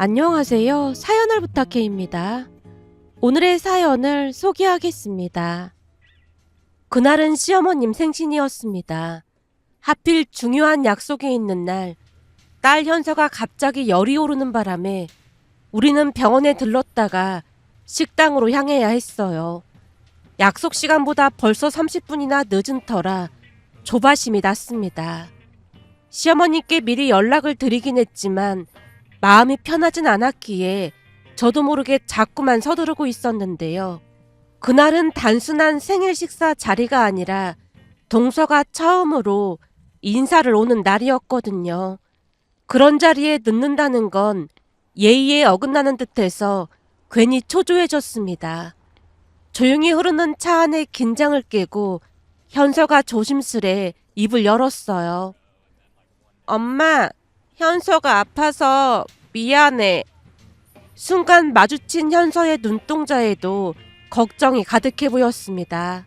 안녕하세요. 사연을 부탁해입니다. 오늘의 사연을 소개하겠습니다. 그날은 시어머님 생신이었습니다. 하필 중요한 약속이 있는 날, 딸 현서가 갑자기 열이 오르는 바람에 우리는 병원에 들렀다가 식당으로 향해야 했어요. 약속 시간보다 벌써 30분이나 늦은 터라 조바심이 났습니다. 시어머님께 미리 연락을 드리긴 했지만 마음이 편하진 않았기에 저도 모르게 자꾸만 서두르고 있었는데요. 그날은 단순한 생일 식사 자리가 아니라 동서가 처음으로 인사를 오는 날이었거든요. 그런 자리에 늦는다는 건 예의에 어긋나는 듯해서 괜히 초조해졌습니다. 조용히 흐르는 차 안의 긴장을 깨고 현서가 조심스레 입을 열었어요. 엄마, 현서가 아파서 미안해. 순간 마주친 현서의 눈동자에도 걱정이 가득해 보였습니다.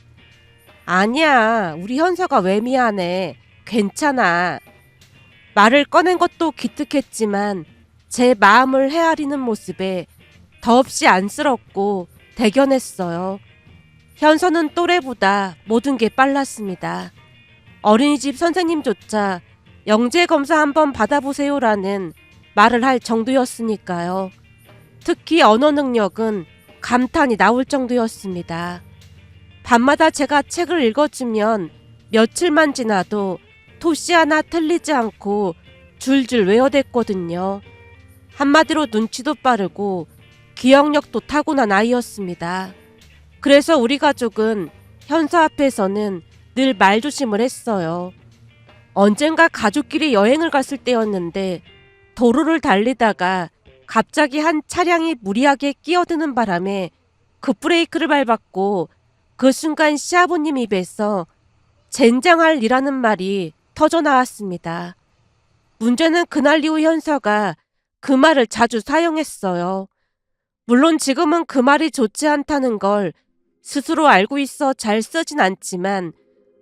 아니야, 우리 현서가 왜 미안해. 괜찮아. 말을 꺼낸 것도 기특했지만 제 마음을 헤아리는 모습에 더없이 안쓰럽고 대견했어요. 현서는 또래보다 모든 게 빨랐습니다. 어린이집 선생님조차 영재 검사 한번 받아보세요라는 말을 할 정도였으니까요. 특히 언어 능력은 감탄이 나올 정도였습니다. 밤마다 제가 책을 읽어주면 며칠만 지나도 토시 하나 틀리지 않고 줄줄 외워댔거든요. 한마디로 눈치도 빠르고 기억력도 타고난 아이였습니다. 그래서 우리 가족은 현서 앞에서는 늘 말조심을 했어요. 언젠가 가족끼리 여행을 갔을 때였는데 도로를 달리다가 갑자기 한 차량이 무리하게 끼어드는 바람에 급브레이크를 밟았고 그 순간 시아버님 입에서 젠장할 이라는 말이 터져 나왔습니다. 문제는 그날 이후 현서가 그 말을 자주 사용했어요. 물론 지금은 그 말이 좋지 않다는 걸 스스로 알고 있어 잘 쓰진 않지만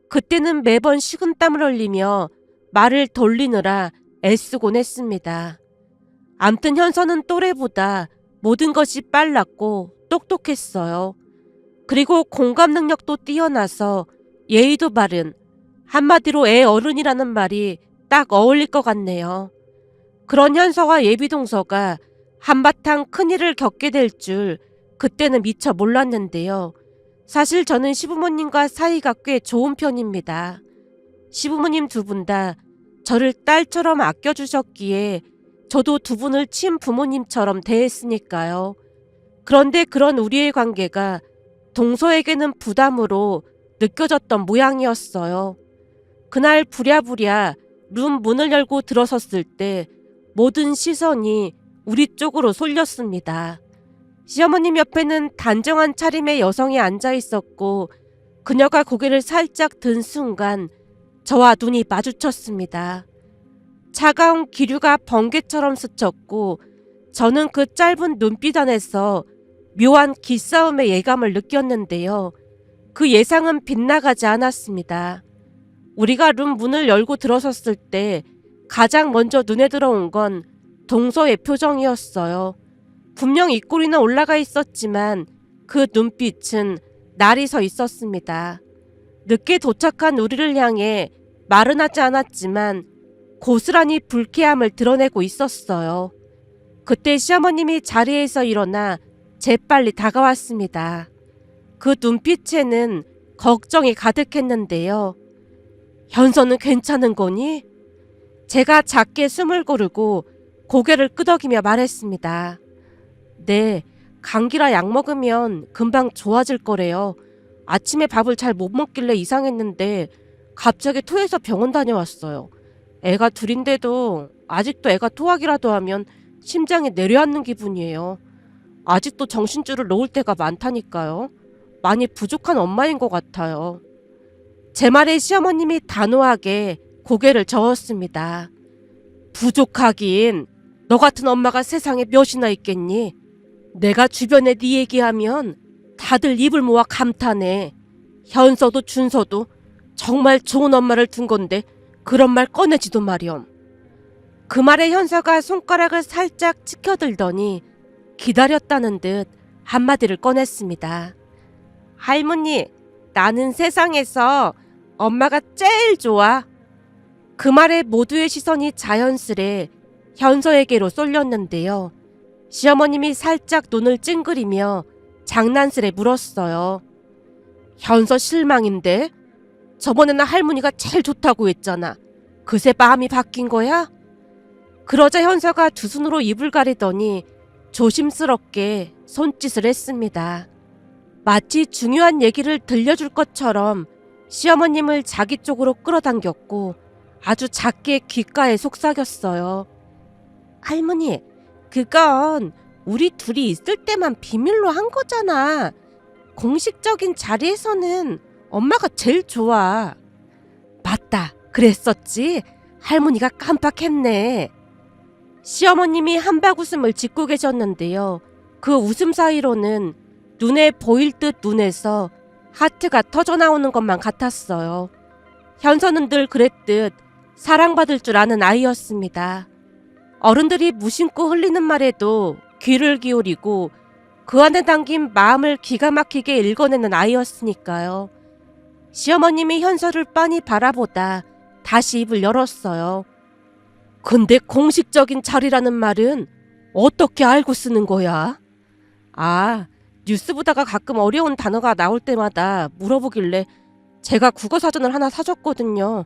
그때는 매번 식은 땀을 흘리며 말을 돌리느라 애쓰곤 했습니다. 암튼 현서는 또래보다 모든 것이 빨랐고 똑똑했어요. 그리고 공감 능력도 뛰어나서 예의도 바른 한마디로 애 어른이라는 말이 딱 어울릴 것 같네요. 그런 현서와 예비동서가 한바탕 큰일을 겪게 될 줄 그때는 미처 몰랐는데요. 사실 저는 시부모님과 사이가 꽤 좋은 편입니다. 시부모님 두 분 다 저를 딸처럼 아껴주셨기에 저도 두 분을 친부모님처럼 대했으니까요. 그런데 그런 우리의 관계가 동서에게는 부담으로 느껴졌던 모양이었어요. 그날 부랴부랴 룸 문을 열고 들어섰을 때 모든 시선이 우리 쪽으로 쏠렸습니다. 시어머님 옆에는 단정한 차림의 여성이 앉아 있었고 그녀가 고개를 살짝 든 순간 저와 눈이 마주쳤습니다. 차가운 기류가 번개처럼 스쳤고 저는 그 짧은 눈빛 안에서 묘한 기싸움의 예감을 느꼈는데요. 그 예상은 빗나가지 않았습니다. 우리가 룸 문을 열고 들어섰을 때 가장 먼저 눈에 들어온 건 동서의 표정이었어요. 분명 입꼬리는 올라가 있었지만 그 눈빛은 날이 서 있었습니다. 늦게 도착한 우리를 향해 말은 하지 않았지만 고스란히 불쾌함을 드러내고 있었어요. 그때 시어머님이 자리에서 일어나 재빨리 다가왔습니다. 그 눈빛에는 걱정이 가득했는데요. 현서는 괜찮은 거니? 제가 작게 숨을 고르고 고개를 끄덕이며 말했습니다. 네, 감기라 약 먹으면 금방 좋아질 거래요. 아침에 밥을 잘 못 먹길래 이상했는데 갑자기 토해서 병원 다녀왔어요. 애가 둘인데도 아직도 애가 토하기라도 하면 심장이 내려앉는 기분이에요. 아직도 정신줄을 놓을 때가 많다니까요. 많이 부족한 엄마인 것 같아요. 제 말에 시어머님이 단호하게 고개를 저었습니다. 부족하긴 너 같은 엄마가 세상에 몇이나 있겠니? 내가 주변에 네 얘기하면 다들 입을 모아 감탄해. 현서도 준서도 정말 좋은 엄마를 둔 건데 그런 말 꺼내지도 마렴. 그 말에 현서가 손가락을 살짝 치켜들더니 기다렸다는 듯 한마디를 꺼냈습니다. 할머니, 나는 세상에서 엄마가 제일 좋아. 그 말에 모두의 시선이 자연스레 현서에게로 쏠렸는데요. 시어머님이 살짝 눈을 찡그리며 장난스레 물었어요. 현서 실망인데? 저번에는 할머니가 제일 좋다고 했잖아. 그새 마음이 바뀐 거야? 그러자 현서가 두 손으로 입을 가리더니 조심스럽게 손짓을 했습니다. 마치 중요한 얘기를 들려줄 것처럼 시어머님을 자기 쪽으로 끌어당겼고 아주 작게 귓가에 속삭였어요. 할머니, 그건 우리 둘이 있을 때만 비밀로 한 거잖아. 공식적인 자리에서는 엄마가 제일 좋아. 맞다. 그랬었지. 할머니가 깜빡했네. 시어머님이 한박 웃음을 짓고 계셨는데요. 그 웃음 사이로는 눈에 보일 듯 눈에서 하트가 터져 나오는 것만 같았어요. 현서는 늘 그랬듯 사랑받을 줄 아는 아이였습니다. 어른들이 무심코 흘리는 말에도 귀를 기울이고 그 안에 담긴 마음을 기가 막히게 읽어내는 아이였으니까요. 시어머님이 현서를 빤히 바라보다 다시 입을 열었어요. 근데 공식적인 자리라는 말은 어떻게 알고 쓰는 거야? 아, 뉴스 보다가 가끔 어려운 단어가 나올 때마다 물어보길래 제가 국어 사전을 하나 사줬거든요.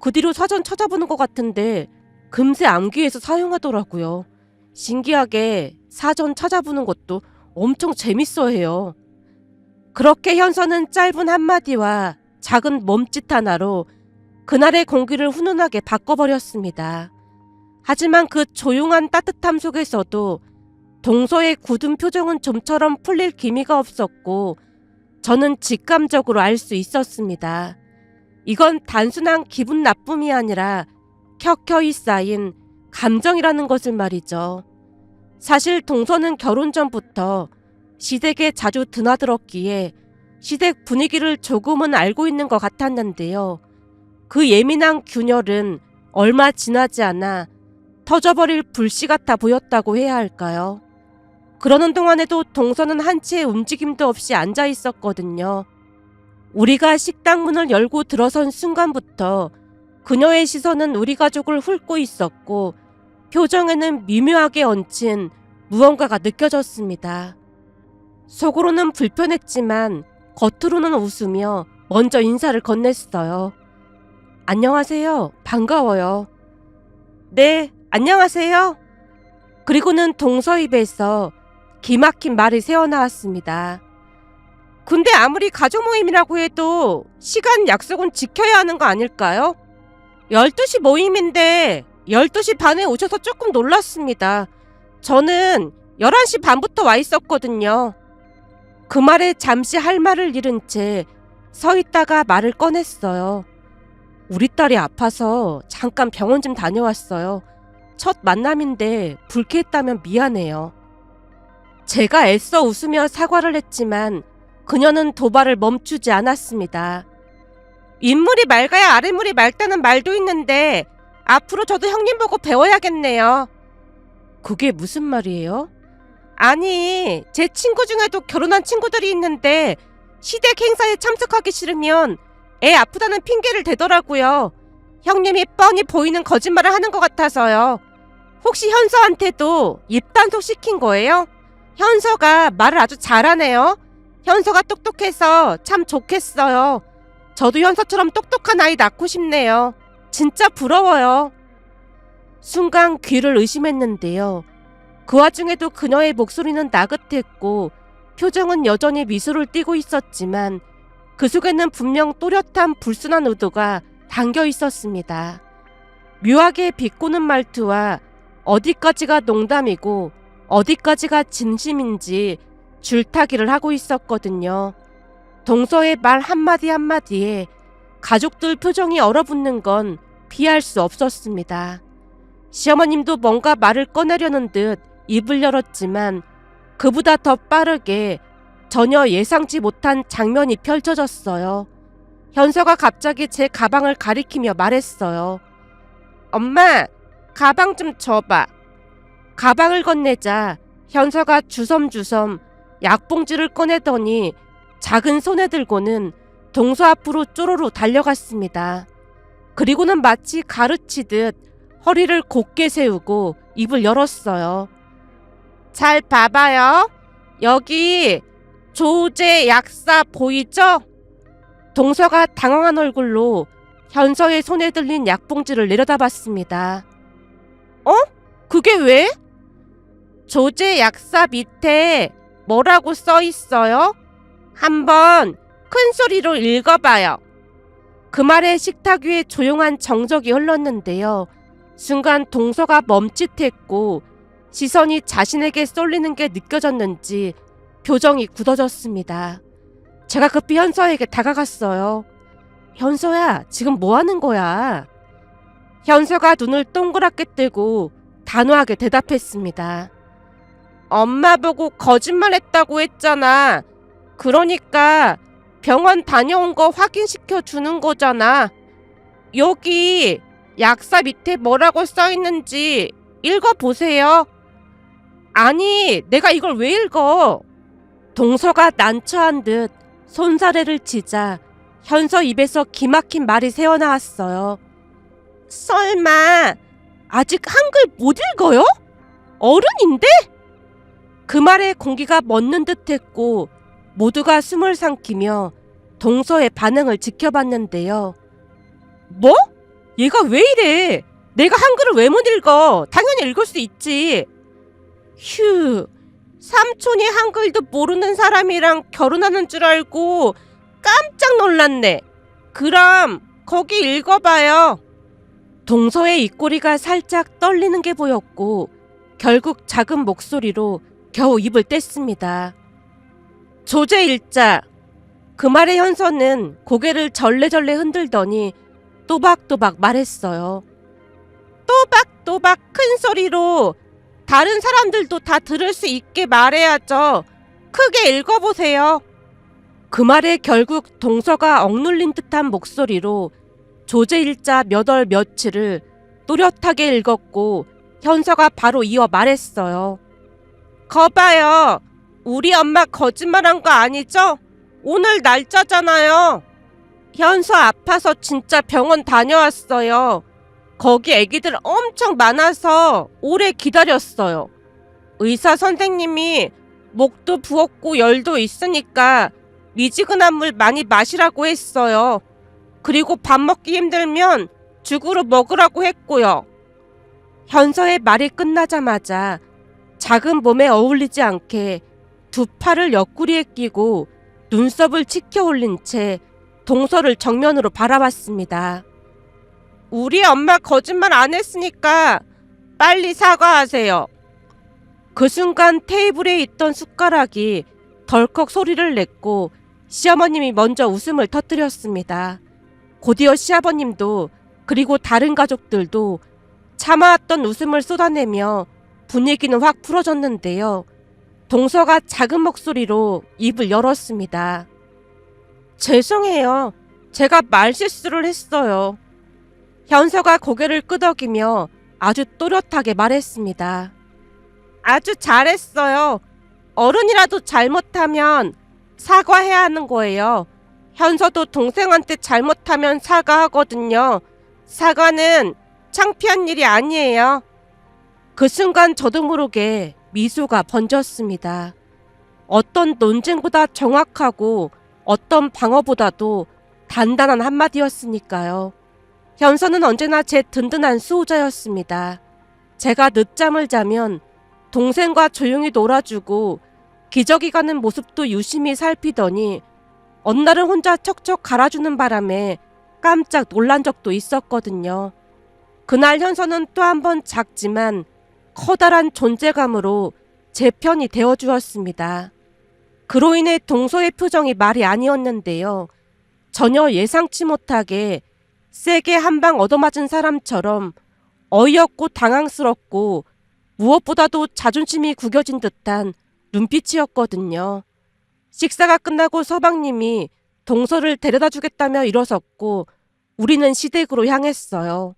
그 뒤로 사전 찾아보는 것 같은데 금세 암기해서 사용하더라고요. 신기하게 사전 찾아보는 것도 엄청 재밌어 해요. 그렇게 현서는 짧은 한마디와 작은 몸짓 하나로 그날의 공기를 훈훈하게 바꿔버렸습니다. 하지만 그 조용한 따뜻함 속에서도 동서의 굳은 표정은 좀처럼 풀릴 기미가 없었고 저는 직감적으로 알 수 있었습니다. 이건 단순한 기분 나쁨이 아니라 켜켜이 쌓인 감정이라는 것을 말이죠. 사실 동서는 결혼 전부터 시댁에 자주 드나들었기에 시댁 분위기를 조금은 알고 있는 것 같았는데요. 그 예민한 균열은 얼마 지나지 않아 터져버릴 불씨 같아 보였다고 해야 할까요? 그러는 동안에도 동서는 한치의 움직임도 없이 앉아 있었거든요. 우리가 식당 문을 열고 들어선 순간부터 그녀의 시선은 우리 가족을 훑고 있었고 표정에는 미묘하게 얹힌 무언가가 느껴졌습니다. 속으로는 불편했지만 겉으로는 웃으며 먼저 인사를 건넸어요. 안녕하세요. 반가워요. 네, 안녕하세요. 그리고는 동서 입에서 기막힌 말이 새어나왔습니다. 근데 아무리 가족 모임이라고 해도 시간 약속은 지켜야 하는 거 아닐까요? 12시 모임인데 12시 반에 오셔서 조금 놀랐습니다. 저는 11시 반부터 와 있었거든요. 그 말에 잠시 할 말을 잃은 채 서 있다가 말을 꺼냈어요. 우리 딸이 아파서 잠깐 병원 좀 다녀왔어요. 첫 만남인데 불쾌했다면 미안해요. 제가 애써 웃으며 사과를 했지만 그녀는 도발을 멈추지 않았습니다. 인물이 맑아야 아랫물이 맑다는 말도 있는데 앞으로 저도 형님 보고 배워야겠네요. 그게 무슨 말이에요? 아니, 제 친구 중에도 결혼한 친구들이 있는데 시댁 행사에 참석하기 싫으면 애 아프다는 핑계를 대더라고요. 형님이 뻔히 보이는 거짓말을 하는 것 같아서요. 혹시 현서한테도 입단속 시킨 거예요? 현서가 말을 아주 잘하네요. 현서가 똑똑해서 참 좋겠어요. 저도 현서처럼 똑똑한 아이 낳고 싶네요. 진짜 부러워요. 순간 귀를 의심했는데요. 그 와중에도 그녀의 목소리는 나긋했고 표정은 여전히 미소를 띠고 있었지만 그 속에는 분명 또렷한 불순한 의도가 담겨 있었습니다. 묘하게 비꼬는 말투와 어디까지가 농담이고 어디까지가 진심인지 줄타기를 하고 있었거든요. 동서의 말 한마디 한마디에 가족들 표정이 얼어붙는 건 피할 수 없었습니다. 시어머님도 뭔가 말을 꺼내려는 듯 입을 열었지만 그보다 더 빠르게 전혀 예상치 못한 장면이 펼쳐졌어요. 현서가 갑자기 제 가방을 가리키며 말했어요. 엄마, 가방 좀 줘봐. 가방을 건네자 현서가 주섬주섬 약봉지를 꺼내더니 작은 손에 들고는 동서 앞으로 쪼로로 달려갔습니다. 그리고는 마치 가르치듯 허리를 곧게 세우고 입을 열었어요. 잘 봐봐요. 여기 조제 약사 보이죠? 동서가 당황한 얼굴로 현서의 손에 들린 약봉지를 내려다봤습니다. 어? 그게 왜? 조제 약사 밑에 뭐라고 써 있어요? 한번 큰 소리로 읽어봐요. 그 말에 식탁 위에 조용한 정적이 흘렀는데요. 순간 동서가 멈칫했고 시선이 자신에게 쏠리는 게 느껴졌는지 표정이 굳어졌습니다. 제가 급히 현서에게 다가갔어요. 현서야, 지금 뭐 하는 거야? 현서가 눈을 동그랗게 뜨고 단호하게 대답했습니다. 엄마 보고 거짓말 했다고 했잖아. 그러니까 병원 다녀온 거 확인시켜 주는 거잖아. 여기 약사 밑에 뭐라고 써 있는지 읽어 보세요. 아니, 내가 이걸 왜 읽어? 동서가 난처한 듯 손사래를 치자 현서 입에서 기막힌 말이 새어나왔어요. 설마 아직 한글 못 읽어요? 어른인데? 그 말에 공기가 멎는 듯했고 모두가 숨을 삼키며 동서의 반응을 지켜봤는데요. 뭐? 얘가 왜 이래? 내가 한글을 왜 못 읽어? 당연히 읽을 수 있지. 휴, 삼촌이 한글도 모르는 사람이랑 결혼하는 줄 알고 깜짝 놀랐네. 그럼 거기 읽어봐요. 동서의 입꼬리가 살짝 떨리는 게 보였고 결국 작은 목소리로 겨우 입을 뗐습니다. 조제 일자. 그 말에 현서는 고개를 절레절레 흔들더니 또박또박 말했어요. 또박또박 큰 소리로 다른 사람들도 다 들을 수 있게 말해야죠. 크게 읽어보세요. 그 말에 결국 동서가 억눌린 듯한 목소리로 조제 일자 몇 월 며칠을 또렷하게 읽었고 현서가 바로 이어 말했어요. 거봐요. 우리 엄마 거짓말한 거 아니죠? 오늘 날짜잖아요. 현서 아파서 진짜 병원 다녀왔어요. 거기 애기들 엄청 많아서 오래 기다렸어요. 의사 선생님이 목도 부었고 열도 있으니까 미지근한 물 많이 마시라고 했어요. 그리고 밥 먹기 힘들면 죽으로 먹으라고 했고요. 현서의 말이 끝나자마자 작은 몸에 어울리지 않게 두 팔을 옆구리에 끼고 눈썹을 치켜 올린 채 동서를 정면으로 바라봤습니다. 우리 엄마 거짓말 안 했으니까 빨리 사과하세요. 그 순간 테이블에 있던 숟가락이 덜컥 소리를 냈고 시어머님이 먼저 웃음을 터뜨렸습니다. 곧이어 시아버님도 그리고 다른 가족들도 참아왔던 웃음을 쏟아내며 분위기는 확 풀어졌는데요. 동서가 작은 목소리로 입을 열었습니다. 죄송해요. 제가 말실수를 했어요. 현서가 고개를 끄덕이며 아주 또렷하게 말했습니다. 아주 잘했어요. 어른이라도 잘못하면 사과해야 하는 거예요. 현서도 동생한테 잘못하면 사과하거든요. 사과는 창피한 일이 아니에요. 그 순간 저도 모르게 미소가 번졌습니다. 어떤 논쟁보다 정확하고 어떤 방어보다도 단단한 한마디였으니까요. 현서는 언제나 제 든든한 수호자였습니다. 제가 늦잠을 자면 동생과 조용히 놀아주고 기저귀 가는 모습도 유심히 살피더니 날은 혼자 척척 갈아주는 바람에 깜짝 놀란 적도 있었거든요. 그날 현서는 또 한 번 작지만 커다란 존재감으로 제 편이 되어 주었습니다. 그로 인해 동서의 표정이 말이 아니었는데요. 전혀 예상치 못하게 세게 한 방 얻어맞은 사람처럼 어이없고 당황스럽고 무엇보다도 자존심이 구겨진 듯한 눈빛이었거든요. 식사가 끝나고 서방님이 동서를 데려다 주겠다며 일어섰고 우리는 시댁으로 향했어요.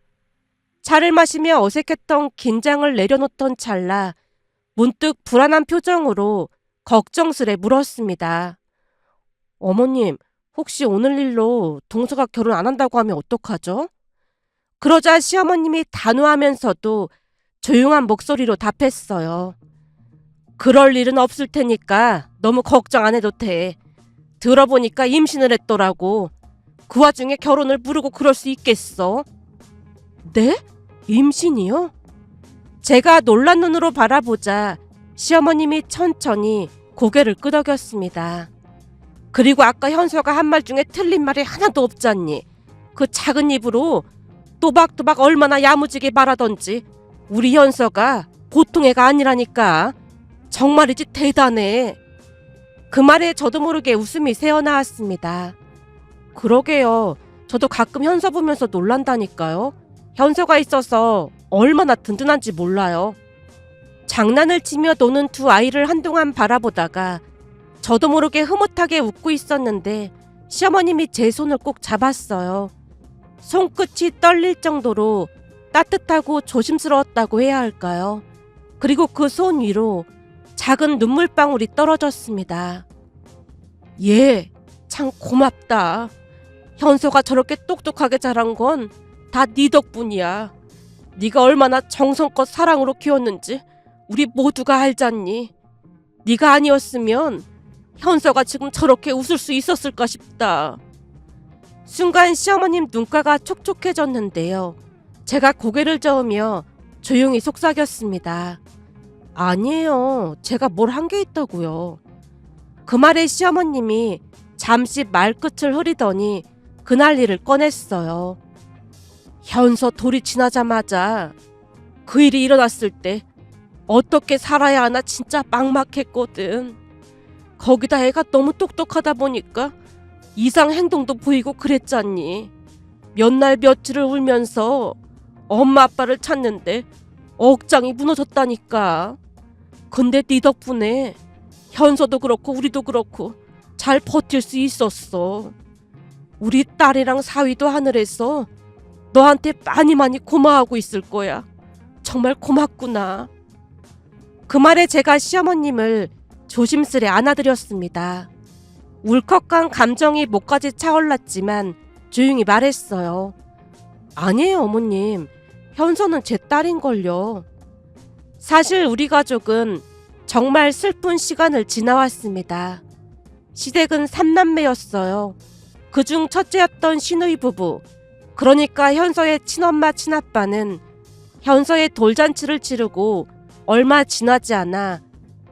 차를 마시며 어색했던 긴장을 내려놓던 찰나 문득 불안한 표정으로 걱정스레 물었습니다. 어머님, 혹시 오늘 일로 동서가 결혼 안 한다고 하면 어떡하죠? 그러자 시어머님이 단호하면서도 조용한 목소리로 답했어요. 그럴 일은 없을 테니까 너무 걱정 안 해도 돼. 들어보니까 임신을 했더라고. 그 와중에 결혼을 부르고 그럴 수 있겠어? 네? 임신이요? 제가 놀란 눈으로 바라보자 시어머님이 천천히 고개를 끄덕였습니다. 그리고 아까 현서가 한 말 중에 틀린 말이 하나도 없잖니. 그 작은 입으로 또박또박 얼마나 야무지게 말하던지 우리 현서가 보통 애가 아니라니까. 정말이지 대단해. 그 말에 저도 모르게 웃음이 새어나왔습니다. 그러게요. 저도 가끔 현서 보면서 놀란다니까요. 현서가 있어서 얼마나 든든한지 몰라요. 장난을 치며 노는 두 아이를 한동안 바라보다가 저도 모르게 흐뭇하게 웃고 있었는데 시어머님이 제 손을 꼭 잡았어요. 손끝이 떨릴 정도로 따뜻하고 조심스러웠다고 해야 할까요? 그리고 그 손 위로 작은 눈물방울이 떨어졌습니다. 예, 참 고맙다. 현서가 저렇게 똑똑하게 자란 건 다 네 덕분이야. 네가 얼마나 정성껏 사랑으로 키웠는지 우리 모두가 알잖니. 네가 아니었으면 현서가 지금 저렇게 웃을 수 있었을까 싶다. 순간 시어머님 눈가가 촉촉해졌는데요. 제가 고개를 저으며 조용히 속삭였습니다. 아니에요. 제가 뭘 한 게 있다고요. 그 말에 시어머님이 잠시 말끝을 흐리더니 그날 일을 꺼냈어요. 현서 돌이 지나자마자 그 일이 일어났을 때 어떻게 살아야 하나 진짜 막막했거든. 거기다 애가 너무 똑똑하다 보니까 이상 행동도 보이고 그랬잖니. 몇 날 며칠을 울면서 엄마 아빠를 찾는데 억장이 무너졌다니까. 근데 네 덕분에 현서도 그렇고 우리도 그렇고 잘 버틸 수 있었어. 우리 딸이랑 사위도 하늘에서 너한테 많이 많이 고마워하고 있을 거야. 정말 고맙구나. 그 말에 제가 시어머님을 조심스레 안아드렸습니다. 울컥한 감정이 목까지 차올랐지만 조용히 말했어요. 아니에요, 어머님. 현서는 제 딸인걸요. 사실 우리 가족은 정말 슬픈 시간을 지나왔습니다. 시댁은 삼남매였어요. 그중 첫째였던 신우이 부부, 그러니까 현서의 친엄마 친아빠는 현서의 돌잔치를 치르고 얼마 지나지 않아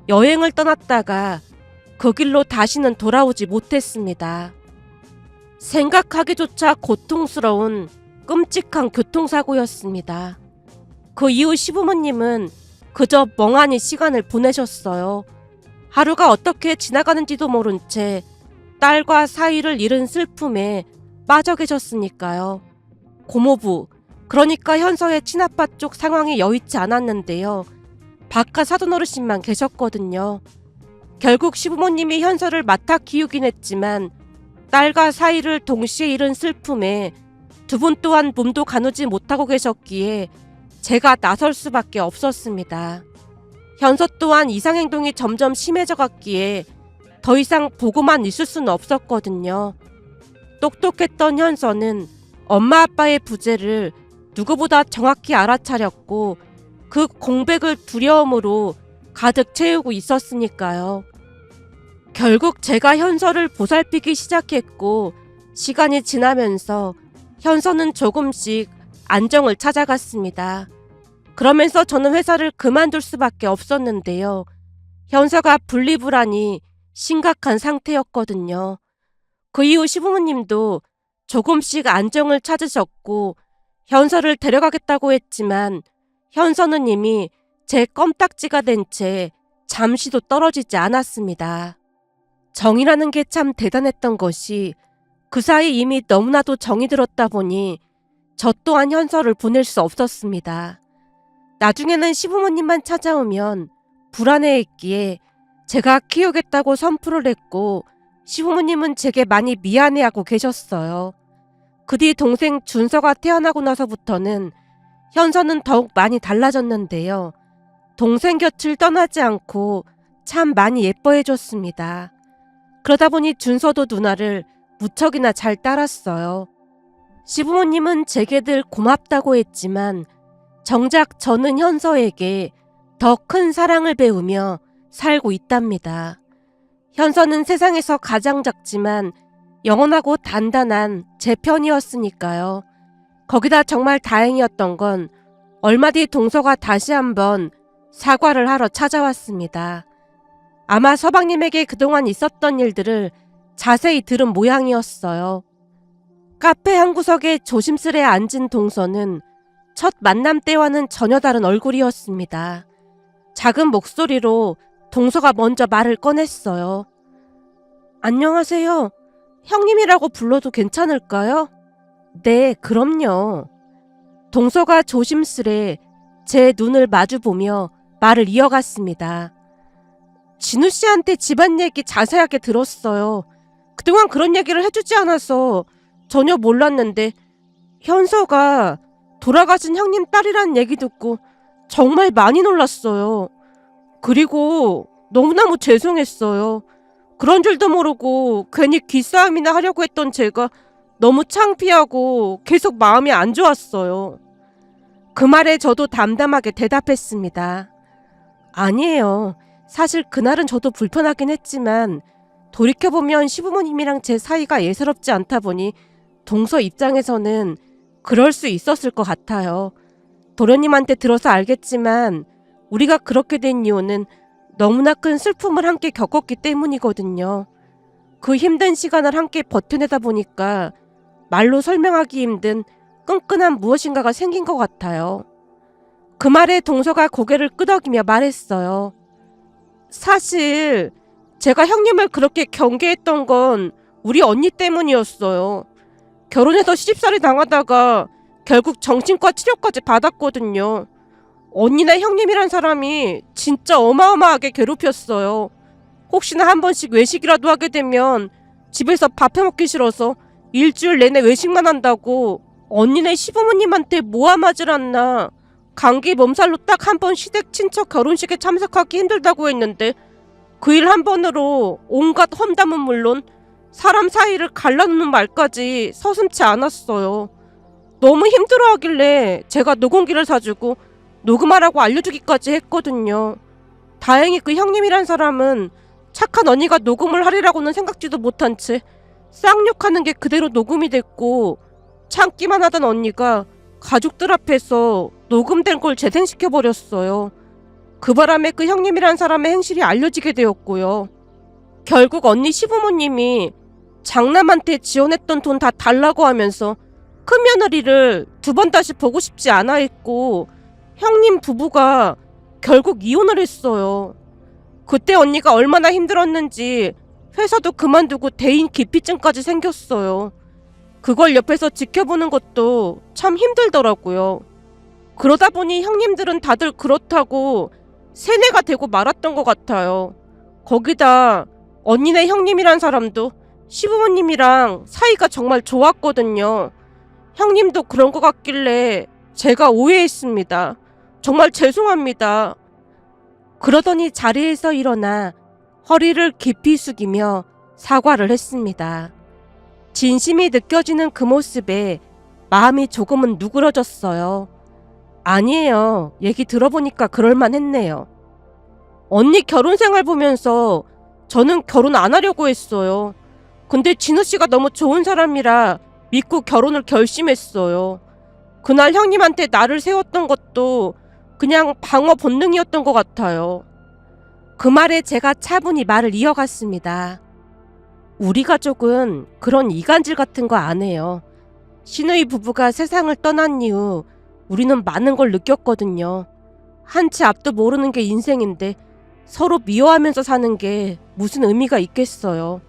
여행을 떠났다가 그 길로 다시는 돌아오지 못했습니다. 생각하기조차 고통스러운 끔찍한 교통사고였습니다. 그 이후 시부모님은 그저 멍하니 시간을 보내셨어요. 하루가 어떻게 지나가는지도 모른 채 딸과 사이를 잃은 슬픔에 빠져 계셨으니까요. 고모부, 그러니까 현서의 친아빠 쪽 상황이 여의치 않았는데요. 바깥 사돈 어르신만 계셨거든요. 결국 시부모님이 현서를 맡아 키우긴 했지만 딸과 사이를 동시에 잃은 슬픔에 두 분 또한 몸도 가누지 못하고 계셨기에 제가 나설 수밖에 없었습니다. 현서 또한 이상 행동이 점점 심해져 갔기에 더 이상 보고만 있을 수는 없었거든요. 똑똑했던 현서는 엄마 아빠의 부재를 누구보다 정확히 알아차렸고 그 공백을 두려움으로 가득 채우고 있었으니까요. 결국 제가 현서를 보살피기 시작했고 시간이 지나면서 현서는 조금씩 안정을 찾아갔습니다. 그러면서 저는 회사를 그만둘 수밖에 없었는데요. 현서가 분리불안이 심각한 상태였거든요. 그 이후 시부모님도 조금씩 안정을 찾으셨고 현서를 데려가겠다고 했지만 현서는 이미 제 껌딱지가 된 채 잠시도 떨어지지 않았습니다. 정이라는 게 참 대단했던 것이 그 사이 이미 너무나도 정이 들었다 보니 저 또한 현서를 보낼 수 없었습니다. 나중에는 시부모님만 찾아오면 불안해했기에 제가 키우겠다고 선풀을 했고 시부모님은 제게 많이 미안해하고 계셨어요. 그 뒤 동생 준서가 태어나고 나서부터는 현서는 더욱 많이 달라졌는데요. 동생 곁을 떠나지 않고 참 많이 예뻐해줬습니다. 그러다 보니 준서도 누나를 무척이나 잘 따랐어요. 시부모님은 제게 늘 고맙다고 했지만 정작 저는 현서에게 더 큰 사랑을 배우며 살고 있답니다. 현서는 세상에서 가장 작지만 영원하고 단단한 제 편이었으니까요. 거기다 정말 다행이었던 건 얼마 뒤 동서가 다시 한번 사과를 하러 찾아왔습니다. 아마 서방님에게 그동안 있었던 일들을 자세히 들은 모양이었어요. 카페 한 구석에 조심스레 앉은 동서는 첫 만남 때와는 전혀 다른 얼굴이었습니다. 작은 목소리로 동서가 먼저 말을 꺼냈어요. 안녕하세요. 형님이라고 불러도 괜찮을까요? 네, 그럼요. 동서가 조심스레 제 눈을 마주보며 말을 이어갔습니다. 진우 씨한테 집안 얘기 자세하게 들었어요. 그동안 그런 얘기를 해주지 않아서 전혀 몰랐는데 현서가 돌아가신 형님 딸이란 얘기 듣고 정말 많이 놀랐어요. 그리고 너무너무 죄송했어요. 그런 줄도 모르고 괜히 기싸움이나 하려고 했던 제가 너무 창피하고 계속 마음이 안 좋았어요. 그 말에 저도 담담하게 대답했습니다. 아니에요. 사실 그날은 저도 불편하긴 했지만 돌이켜보면 시부모님이랑 제 사이가 예사롭지 않다 보니 동서 입장에서는 그럴 수 있었을 것 같아요. 도련님한테 들어서 알겠지만 우리가 그렇게 된 이유는 너무나 큰 슬픔을 함께 겪었기 때문이거든요. 그 힘든 시간을 함께 버텨내다 보니까 말로 설명하기 힘든 끈끈한 무엇인가가 생긴 것 같아요. 그 말에 동서가 고개를 끄덕이며 말했어요. 사실 제가 형님을 그렇게 경계했던 건 우리 언니 때문이었어요. 결혼해서 시집살이 당하다가 결국 정신과 치료까지 받았거든요. 언니나 형님이란 사람이 진짜 어마어마하게 괴롭혔어요. 혹시나 한 번씩 외식이라도 하게 되면 집에서 밥 해먹기 싫어서 일주일 내내 외식만 한다고 언니네 시부모님한테 모함하질 않나. 감기 몸살로 딱 한 번 시댁 친척 결혼식에 참석하기 힘들다고 했는데 그 일 한 번으로 온갖 험담은 물론 사람 사이를 갈라놓는 말까지 서슴치 않았어요. 너무 힘들어하길래 제가 녹음기를 사주고 녹음하라고 알려주기까지 했거든요. 다행히 그 형님이란 사람은 착한 언니가 녹음을 하리라고는 생각지도 못한 채 쌍욕하는 게 그대로 녹음이 됐고 참기만 하던 언니가 가족들 앞에서 녹음된 걸 재생시켜 버렸어요. 그 바람에 그 형님이란 사람의 행실이 알려지게 되었고요. 결국 언니 시부모님이 장남한테 지원했던 돈 다 달라고 하면서 큰 며느리를 두 번 다시 보고 싶지 않아 했고 형님 부부가 결국 이혼을 했어요. 그때 언니가 얼마나 힘들었는지 회사도 그만두고 대인 기피증까지 생겼어요. 그걸 옆에서 지켜보는 것도 참 힘들더라고요. 그러다 보니 형님들은 다들 그렇다고 세뇌가 되고 말았던 것 같아요. 거기다 언니네 형님이란 사람도 시부모님이랑 사이가 정말 좋았거든요. 형님도 그런 것 같길래 제가 오해했습니다. 정말 죄송합니다. 그러더니 자리에서 일어나 허리를 깊이 숙이며 사과를 했습니다. 진심이 느껴지는 그 모습에 마음이 조금은 누그러졌어요. 아니에요. 얘기 들어보니까 그럴만 했네요. 언니 결혼 생활 보면서 저는 결혼 안 하려고 했어요. 근데 진우 씨가 너무 좋은 사람이라 믿고 결혼을 결심했어요. 그날 형님한테 나를 세웠던 것도 그냥 방어 본능이었던 것 같아요. 그 말에 제가 차분히 말을 이어갔습니다. 우리 가족은 그런 이간질 같은 거 안 해요. 신우이 부부가 세상을 떠난 이후 우리는 많은 걸 느꼈거든요. 한치 앞도 모르는 게 인생인데 서로 미워하면서 사는 게 무슨 의미가 있겠어요.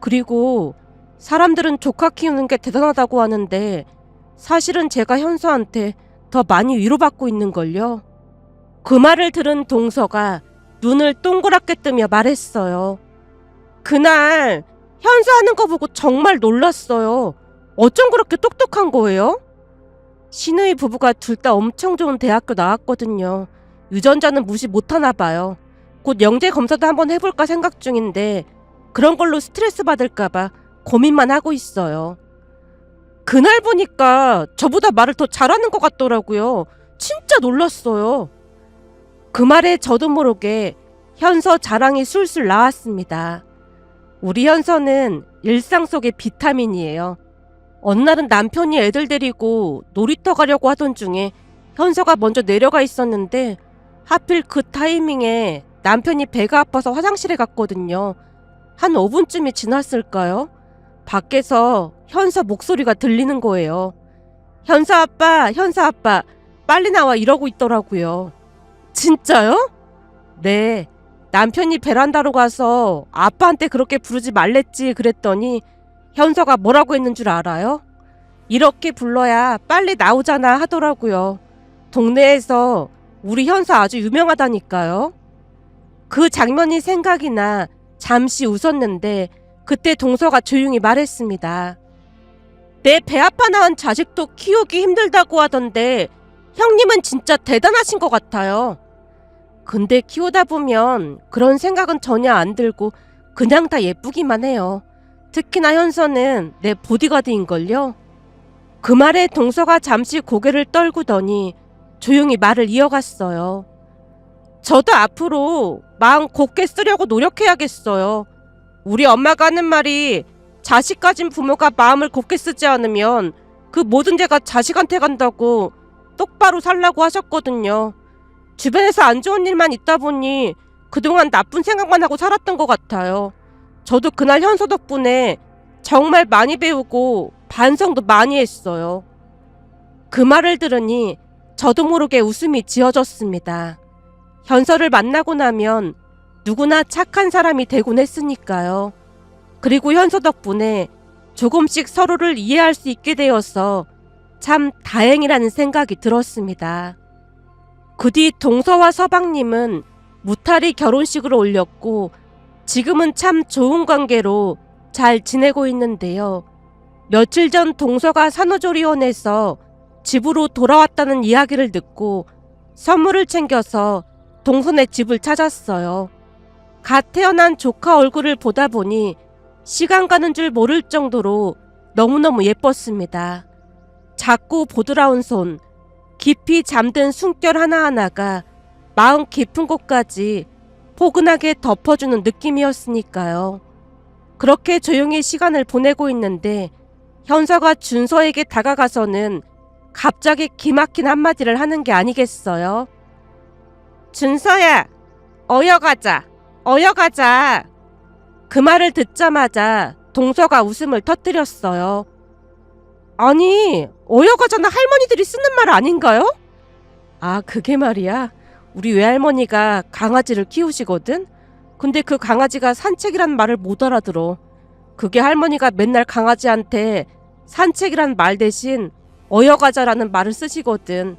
그리고 사람들은 조카 키우는 게 대단하다고 하는데 사실은 제가 현수한테 더 많이 위로받고 있는걸요. 그 말을 들은 동서가 눈을 동그랗게 뜨며 말했어요. 그날 현수 하는 거 보고 정말 놀랐어요. 어쩜 그렇게 똑똑한 거예요? 신우이 부부가 둘 다 엄청 좋은 대학교 나왔거든요. 유전자는 무시 못하나 봐요. 곧 영재 검사도 한번 해볼까 생각 중인데 그런 걸로 스트레스 받을까봐 고민만 하고 있어요. 그날 보니까 저보다 말을 더 잘하는 것 같더라고요. 진짜 놀랐어요. 그 말에 저도 모르게 현서 자랑이 술술 나왔습니다. 우리 현서는 일상 속의 비타민이에요. 어느 날은 남편이 애들 데리고 놀이터 가려고 하던 중에 현서가 먼저 내려가 있었는데 하필 그 타이밍에 남편이 배가 아파서 화장실에 갔거든요. 한 5분쯤이 지났을까요? 밖에서 현서 목소리가 들리는 거예요. 현서 아빠, 현서 아빠, 빨리 나와 이러고 있더라고요. 진짜요? 네. 남편이 베란다로 가서 아빠한테 그렇게 부르지 말랬지 그랬더니 현서가 뭐라고 했는 줄 알아요? 이렇게 불러야 빨리 나오잖아 하더라고요. 동네에서 우리 현서 아주 유명하다니까요. 그 장면이 생각이 나 잠시 웃었는데 그때 동서가 조용히 말했습니다. 내 배 아파 낳은 자식도 키우기 힘들다고 하던데 형님은 진짜 대단하신 것 같아요. 근데 키우다 보면 그런 생각은 전혀 안 들고 그냥 다 예쁘기만 해요. 특히나 현서는 내 보디가드인걸요. 그 말에 동서가 잠시 고개를 떨구더니 조용히 말을 이어갔어요. 저도 앞으로 마음 곱게 쓰려고 노력해야겠어요. 우리 엄마가 하는 말이 자식 가진 부모가 마음을 곱게 쓰지 않으면 그 모든 죄가 자식한테 간다고 똑바로 살라고 하셨거든요. 주변에서 안 좋은 일만 있다 보니 그동안 나쁜 생각만 하고 살았던 것 같아요. 저도 그날 현서 덕분에 정말 많이 배우고 반성도 많이 했어요. 그 말을 들으니 저도 모르게 웃음이 지어졌습니다. 현서를 만나고 나면 누구나 착한 사람이 되곤 했으니까요. 그리고 현서 덕분에 조금씩 서로를 이해할 수 있게 되어서 참 다행이라는 생각이 들었습니다. 그 뒤 동서와 서방님은 무탈이 결혼식을 올렸고 지금은 참 좋은 관계로 잘 지내고 있는데요. 며칠 전 동서가 산후조리원에서 집으로 돌아왔다는 이야기를 듣고 선물을 챙겨서 동선의 집을 찾았어요. 갓 태어난 조카 얼굴을 보다 보니 시간 가는 줄 모를 정도로 너무너무 예뻤습니다. 작고 보드라운 손, 깊이 잠든 숨결 하나하나가 마음 깊은 곳까지 포근하게 덮어주는 느낌이었으니까요. 그렇게 조용히 시간을 보내고 있는데 현서가 준서에게 다가가서는 갑자기 기막힌 한마디를 하는 게 아니겠어요? 준서야, 어여 가자, 어여가자. 그 말을 듣자마자 동서가 웃음을 터뜨렸어요. 아니, 어여가자는 할머니들이 쓰는 말 아닌가요? 아, 그게 말이야. 우리 외할머니가 강아지를 키우시거든? 근데 그 강아지가 산책이란 말을 못 알아들어. 그게 할머니가 맨날 강아지한테 산책이란 말 대신 어여가자라는 말을 쓰시거든.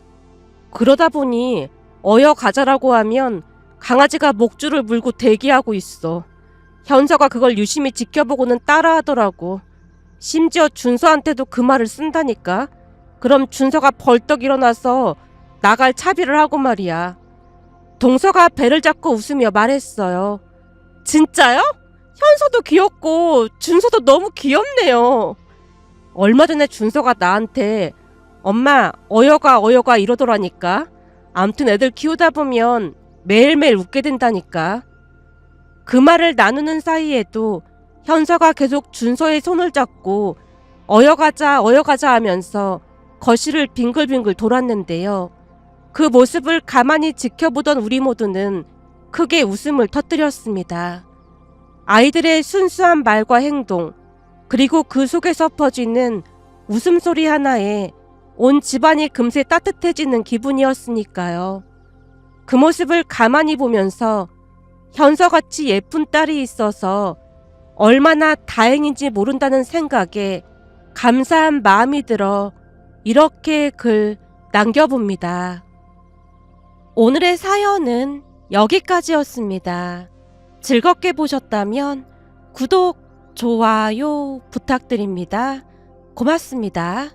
그러다 보니 어여가자라고 하면 강아지가 목줄을 물고 대기하고 있어. 현서가 그걸 유심히 지켜보고는 따라하더라고. 심지어 준서한테도 그 말을 쓴다니까. 그럼 준서가 벌떡 일어나서 나갈 차비를 하고 말이야. 동서가 배를 잡고 웃으며 말했어요. 진짜요? 현서도 귀엽고 준서도 너무 귀엽네요. 얼마 전에 준서가 나한테 엄마 어여가 어여가 이러더라니까. 암튼 애들 키우다 보면 매일매일 웃게 된다니까. 그 말을 나누는 사이에도 현서가 계속 준서의 손을 잡고 어여가자 어여가자 하면서 거실을 빙글빙글 돌았는데요. 그 모습을 가만히 지켜보던 우리 모두는 크게 웃음을 터뜨렸습니다. 아이들의 순수한 말과 행동, 그리고 그 속에서 퍼지는 웃음소리 하나에 온 집안이 금세 따뜻해지는 기분이었으니까요. 그 모습을 가만히 보면서 현서같이 예쁜 딸이 있어서 얼마나 다행인지 모른다는 생각에 감사한 마음이 들어 이렇게 글 남겨봅니다. 오늘의 사연은 여기까지였습니다. 즐겁게 보셨다면 구독, 좋아요 부탁드립니다. 고맙습니다.